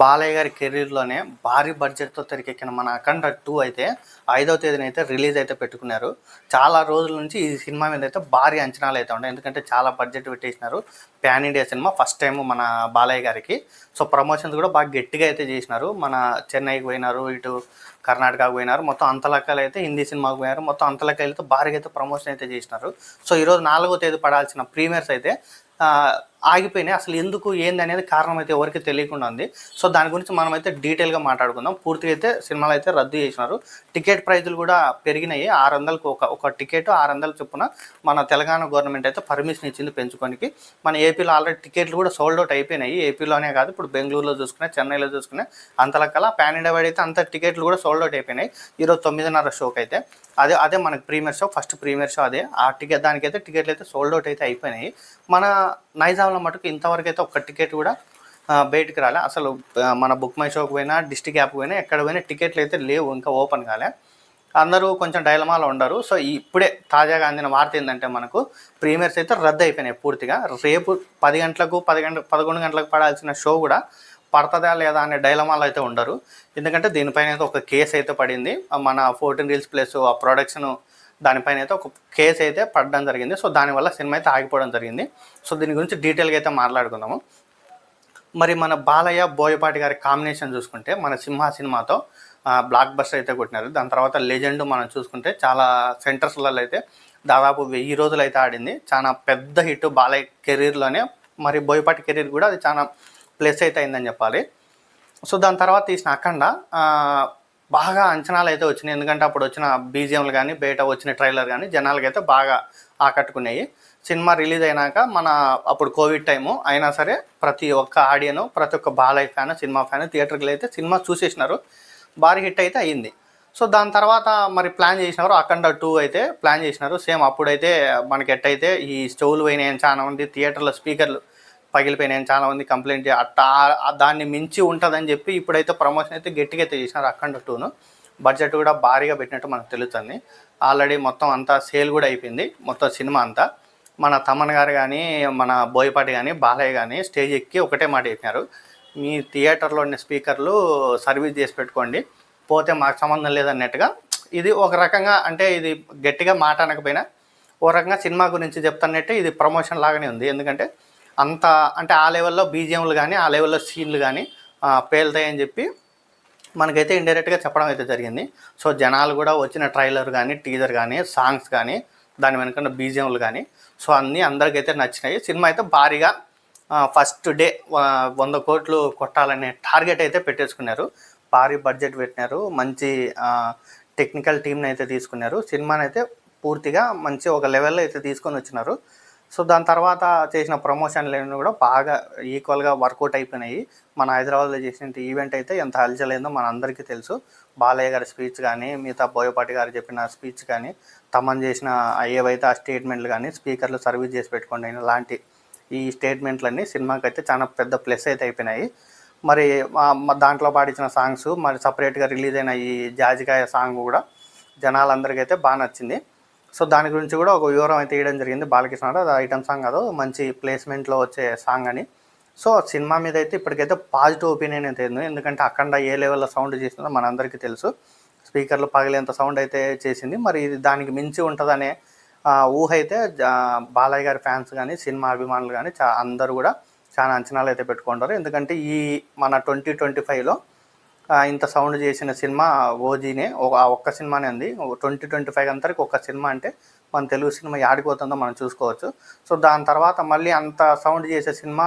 బాలయ్య గారి కెరీర్లోనే భారీ బడ్జెట్తో తెరకెక్కిన మన అఖండ టూ అయితే ఐదవ తేదీన అయితే రిలీజ్ అయితే పెట్టుకున్నారు. చాలా రోజుల నుంచి ఈ సినిమా మీద అయితే భారీ అంచనాలు అయితే ఉన్నాయి. ఎందుకంటే చాలా budget పెట్టేసినారు. Pan India cinema first time మన బాలయ్య గారికి. సో ప్రమోషన్స్ కూడా బాగా గట్టిగా అయితే చేసినారు. మన చెన్నైకి పోయినారు ఇటు కర్ణాటకకు పోయినారు. మొత్తం అంతలక్కలు అయితే హిందీ సినిమాకు పోయినారు. మొత్తం అంతలక్కలతో భారీగా అయితే ప్రమోషన్ అయితే చేసినారు. సో ఈరోజు నాలుగో తేదీ పడాల్సిన ప్రీమియర్స్ అయితే ఆగిపోయినాయి. అసలు ఎందుకు ఏంది అనేది కారణం అయితే ఎవరికి తెలియకుండా ఉంది. సో దాని గురించి మనం అయితే డీటెయిల్గా మాట్లాడుకుందాం. పూర్తిగా అయితే సినిమాలు అయితే రద్దు చేసినారు. టికెట్ ప్రైజులు కూడా పెరిగినాయి. ఆరు వందలకు ఒక ఒక టికెట్ ఆరు వందల చొప్పున మన తెలంగాణ గవర్నమెంట్ అయితే పర్మిషన్ ఇచ్చింది పెంచుకోనికి. మన ఏపీలో ఆల్రెడీ టికెట్లు కూడా సోల్డ్ అవుట్ అయిపోయినాయి. ఏపీలోనే కాదు ఇప్పుడు బెంగళూరులో చూసుకునే చెన్నైలో చూసుకునే అంతలకల ప్యాన్ ఇండియా వైడ్ అయితే అంత టికెట్లు కూడా సోల్డ్ అవుట్ అయిపోయినాయి. ఈరోజు తొమ్మిదిన్నర షోకి అయితే. అదే అదే మనకి premiere show first premiere show అదే. ఆ టికెట్ దానికైతే టికెట్లు అయితే సోల్డ్ అవుట్ అయితే అయిపోయినాయి. మన నైజాంలో మటుకు ఇంతవరకు అయితే ఒక్క టికెట్ కూడా బయటకు బయటికి రాలే. అసలు మన బుక్ మై షోకి పోయినా డిస్టిక్ యాప్కి పోయినా ఎక్కడ పోయినా టికెట్లు అయితే లేవు ఇంకా ఓపెన్ కాలే. అందరూ కొంచెం డైలమాలో ఉండరు. సో ఇప్పుడే తాజాగా అందిన వార్త ఏంటంటే మనకు ప్రీమియర్స్ అయితే రద్దు అయిపోయినాయి పూర్తిగా. రేపు పది గంటలకు పది గంట పదకొండు గంటలకు పడాల్సిన షో కూడా పడతదా లేదా అనే డైలమాలో అయితే ఉండరు. ఎందుకంటే దీనిపైన అయితే ఒక కేసు అయితే పడింది. మన ఫోర్టీన్ రీల్స్ ప్లస్ ఆ ప్రొడక్షన్ దానిపైన అయితే ఒక కేసు అయితే పడడం జరిగింది. సో దానివల్ల సినిమా అయితే ఆగిపోవడం జరిగింది. సో దీని గురించి డీటెయిల్గా అయితే మాట్లాడుకుందాము. మరి మన బాలయ్య బోయపాటి గారి కాంబినేషన్ చూసుకుంటే మన సింహ సినిమాతో బ్లాక్ బస్టర్ అయితే కొట్టినారు. దాని తర్వాత లెజెండ్ మనం చూసుకుంటే చాలా సెంటర్స్లలో అయితే దాదాపు వెయ్యి రోజులు అయితే ఆడింది. చాలా పెద్ద హిట్ బాలయ్య కెరీర్లోనే మరి బోయపాటి కెరీర్ కూడా అది చాలా ప్లస్ అయితే అయిందని చెప్పాలి. సో దాని తర్వాత తీసిన అఖండ బాగా అంచనాలు అయితే వచ్చినాయి. ఎందుకంటే అప్పుడు వచ్చిన బీజిఎంలు కానీ బయట వచ్చిన ట్రైలర్ కానీ జనాలకైతే బాగా ఆకట్టుకున్నాయి సినిమా రిలీజ్ అయినాక మన అప్పుడు కోవిడ్ టైము అయినా సరే ప్రతి ఒక్క ఆడియను ప్రతి ఒక్క బాలయ్య ఫ్యాన్ సినిమా ఫ్యాన్ థియేటర్కి అయితే సినిమా చూసేసినారు. భారీ హిట్ అయితే అయ్యింది సో దాని తర్వాత మరి ప్లాన్ చేసినారు. అఖండ టూ అయితే ప్లాన్ చేసినారు. సేమ్ అప్పుడైతే మనకి ఎట్టయితే ఈ స్టవ్లు పోయినాయని చాలా మంది థియేటర్లో స్పీకర్లు పగిలిపోయినాయని చాలా మంది కంప్లైంట్ చే అట్టా దాన్ని మించి ఉంటుందని చెప్పి ఇప్పుడైతే ప్రమోషన్ అయితే గట్టిగా అయితే చేసినారు అఖండ టూను. బడ్జెట్ కూడా భారీగా పెట్టినట్టు మనకు తెలుస్తుంది. ఆల్రెడీ మొత్తం అంతా సేల్ కూడా అయిపోయింది. మొత్తం సినిమా అంతా. మన తమన్ గారు కానీ మన బోయపాటి కానీ బాలయ్య కానీ స్టేజ్ ఎక్కి ఒకటే మాట చెప్పినారు. మీ థియేటర్లో ఉన్న స్పీకర్లు సర్వీస్ చేసి పెట్టుకోండి. పోతే మాకు సంబంధం లేదన్నట్టుగా ఇది ఒక రకంగా అంటే ఇది గట్టిగా మాట అనకపోయినా ఓ రకంగా సినిమా గురించి చెప్తానంటే ఇది ప్రమోషన్ లాగానే ఉంది. ఎందుకంటే అంత అంటే ఆ లెవెల్లో బీజిఎంలు కానీ ఆ లెవెల్లో సీన్లు కానీ పేలుతాయని చెప్పి మనకైతే ఇండైరెక్ట్గా చెప్పడం అయితే జరిగింది. సో జనాలు కూడా వచ్చిన ట్రైలర్ కానీ టీజర్ కానీ సాంగ్స్ కానీ దాని వెనుకన్న బీజిఎంలు కానీ సో అన్నీ అందరికైతే నచ్చినాయి. సినిమా అయితే భారీగా ఫస్ట్ డే వంద కోట్లు కొట్టాలనే టార్గెట్ అయితే పెట్టేసుకున్నారు. భారీ బడ్జెట్ పెట్టినారు. మంచి టెక్నికల్ టీంని అయితే తీసుకున్నారు. సినిమాని అయితే పూర్తిగా మంచి ఒక లెవెల్లో అయితే తీసుకొని వచ్చినారు. సో దాని తర్వాత చేసిన ప్రమోషన్లు కూడా బాగా ఈక్వల్గా వర్కౌట్ అయిపోయినాయి. మన హైదరాబాద్లో చేసిన ఈవెంట్ అయితే ఎంత హల్చలేదో మన అందరికీ తెలుసు. బాలయ్య గారి స్పీచ్ కానీ మిగతా బోయపాటి గారు చెప్పిన స్పీచ్ కానీ తమన్ చేసిన ఏవైతే ఆ స్టేట్మెంట్లు కానీ స్పీకర్లు సర్వీస్ చేసి పెట్టుకోండి లాంటి ఈ స్టేట్మెంట్లన్నీ సినిమాకి అయితే చాలా పెద్ద ప్లస్ అయితే అయిపోయినాయి. మరి దాంట్లో పాడించిన సాంగ్స్ మరి సపరేట్గా రిలీజ్ అయిన ఈ జాజికాయ సాంగ్ కూడా జనాలందరికీ అయితే బాగా నచ్చింది. సో దాని గురించి కూడా ఒక వివరం అయితే ఇవ్వడం జరిగింది బాలకృష్ణ అది ఐటమ్ సాంగ్ కాదు మంచి ప్లేస్మెంట్లో వచ్చే సాంగ్ అని. సో సినిమా మీద అయితే ఇప్పటికైతే పాజిటివ్ ఒపీనియన్ అయితే ఉంది. ఎందుకంటే అఖండ ఏ లెవెల్లో సౌండ్ చేసిందో మనందరికీ తెలుసు. స్పీకర్లు పగిలేంత సౌండ్ అయితే చేసింది. మరి ఇది దానికి మించి ఉంటుందనే ఊహ అయితే బాలయ్య గారి ఫ్యాన్స్ కానీ సినిమా అభిమానులు కానీ చా అందరూ కూడా చాలా అంచనాలు అయితే పెట్టుకుంటారు. ఎందుకంటే ఈ మన ట్వంటీ ట్వంటీ ఫైవ్లో ఇంత సౌండ్ చేసిన సినిమా ఓజీనే. ఒక ఆ ఒక్క సినిమానే ఉంది ట్వంటీ ట్వంటీ ఫైవ్ అంతరికి ఒక్క సినిమా అంటే మన తెలుగు సినిమా ఆడిపోతుందో మనం చూసుకోవచ్చు. సో దాని తర్వాత మళ్ళీ అంత సౌండ్ చేసే సినిమా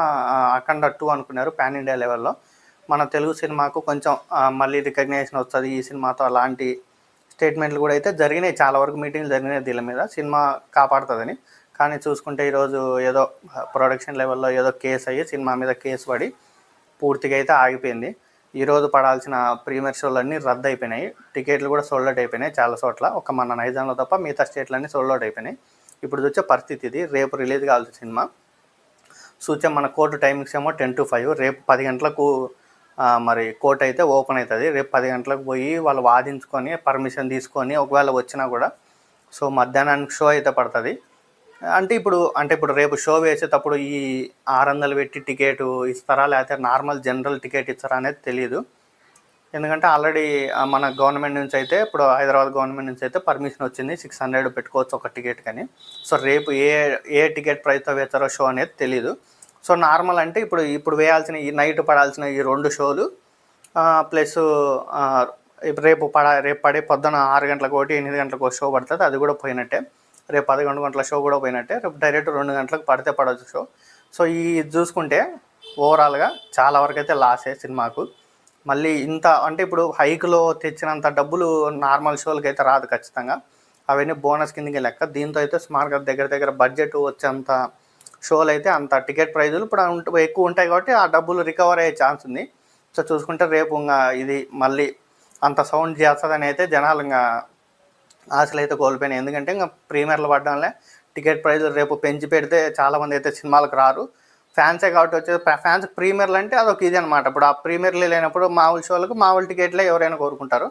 అఖండ టూ అనుకున్నారు పాన్ ఇండియా లెవెల్లో. మన తెలుగు సినిమాకు కొంచెం మళ్ళీ రికగ్నైజేషన్ వస్తుంది. ఈ సినిమాతో అలాంటి స్టేట్మెంట్లు కూడా అయితే జరిగినాయి. చాలా వరకు మీటింగ్లు జరిగినాయి దీని మీద. సినిమా కాపాడుతుందని. కానీ చూసుకుంటే ఈరోజు ఏదో ప్రొడక్షన్ లెవెల్లో ఏదో కేసు అయ్యి సినిమా మీద కేసు పడి పూర్తిగా అయితే ఆగిపోయింది. ఈరోజు పడాల్సిన ప్రీమియర్ షోలన్నీ రద్దు అయిపోయినాయి. టికెట్లు కూడా సోల్డ్ అవుట్ అయిపోయినాయి చాలా చోట్ల. ఒక మన నైజాంలో తప్ప మిగతా స్టేట్లన్నీ సోల్డ్ అవుట్ అయిపోయినాయి. ఇప్పుడు వచ్చే పరిస్థితి ఇది. రేపు రిలీజ్ కావాల్సిన సినిమా. సూచన మన కోర్టు టైమింగ్స్ ఏమో టెన్ టు ఫైవ్. రేపు పది గంటలకు మరి కోర్టు అయితే ఓపెన్ అవుతుంది. రేపు పది గంటలకు పోయి వాళ్ళు వాదించుకొని పర్మిషన్ తీసుకొని ఒకవేళ వచ్చినా కూడా. సో మధ్యాహ్నానికి షో అయితే పడుతుంది. అంటే ఇప్పుడు అంటే ఇప్పుడు రేపు షో వేసేటప్పుడు ఈ ఆరు వందలు పెట్టి టికెట్ ఇస్తారా? లేకపోతే నార్మల్ జనరల్ టికెట్ ఇస్తారా అనేది తెలియదు ఎందుకంటే ఆల్రెడీ మన గవర్నమెంట్ నుంచి అయితే ఇప్పుడు హైదరాబాద్ గవర్నమెంట్ నుంచి అయితే పర్మిషన్ వచ్చింది. సిక్స్ హండ్రెడ్ పెట్టుకోవచ్చు ఒక టికెట్ కానీ. సో రేపు ఏ ఏ టికెట్ ప్రైస్తో వేస్తారో షో అనేది తెలియదు సో నార్మల్ అంటే ఇప్పుడు ఇప్పుడు వేయాల్సిన ఈ నైట్ పడాల్సిన ఈ రెండు షోలు ప్లస్ రేపు పడ రేపు పడే పొద్దున ఆరు గంటలకు ఒకటి ఎనిమిది గంటలకు ఒక షో పడుతుంది. అది కూడా పోయినట్టే. రేపు పదకొండు గంటల షో కూడా పోయినట్టే. రేపు డైరెక్ట్ రెండు గంటలకు పడితే పడవచ్చు షో. సో ఈ చూసుకుంటే ఓవరాల్గా చాలా వరకు అయితే లాసే సినిమాకు. మళ్ళీ ఇంత అంటే ఇప్పుడు హైక్లో తెచ్చినంత డబ్బులు నార్మల్ షోలకి అయితే రాదు ఖచ్చితంగా. అవన్నీ బోనస్ కిందకి లెక్క. దీంతో అయితే స్మార్ట్గా దగ్గర దగ్గర బడ్జెట్ వచ్చేంత షోలు అయితే అంత టికెట్ ప్రైజులు ఇప్పుడు ఎక్కువ ఉంటాయి కాబట్టి ఆ డబ్బులు రికవర్ అయ్యే ఛాన్స్ ఉంది. సో చూసుకుంటే రేపు ఇంకా ఇది మళ్ళీ అంత సౌండ్ చేస్తుందని అయితే జనాలు ఇంకా ఆశలు అయితే కోల్పోయినాయి. ఎందుకంటే ఇంకా ప్రీమియర్లు పడడం వల్ల టికెట్ ప్రైజులు రేపు పెంచి పెడితే చాలామంది అయితే సినిమాలకు రారు. ఫ్యాన్సే కాబట్టి వచ్చే ఫ్యాన్స్ ప్రీమియర్లు అంటే అదొక ఇది అనమాట ఇప్పుడు ఆ ప్రీమియర్లు లేనప్పుడు మామూలు షోలకు మామూలు టికెట్లే ఎవరైనా కోరుకుంటారు.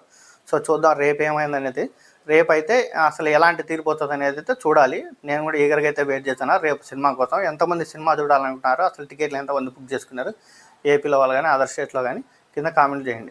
సో చూద్దాం రేపు ఏమైంది అనేది రేపు అయితే అసలు ఎలాంటి తీరిపోతుంది అనేది అయితే చూడాలి. నేను కూడా ఈగర్గా అయితే వెయిట్ చేస్తాను రేపు సినిమా కోసం ఎంతమంది సినిమా చూడాలనుకుంటున్నారు అసలు టికెట్లు ఎంతమంది బుక్ చేసుకున్నారు ఏపీలో వాళ్ళు కానీ అదర్ స్టేట్లో కానీ కింద కామెంట్ చేయండి.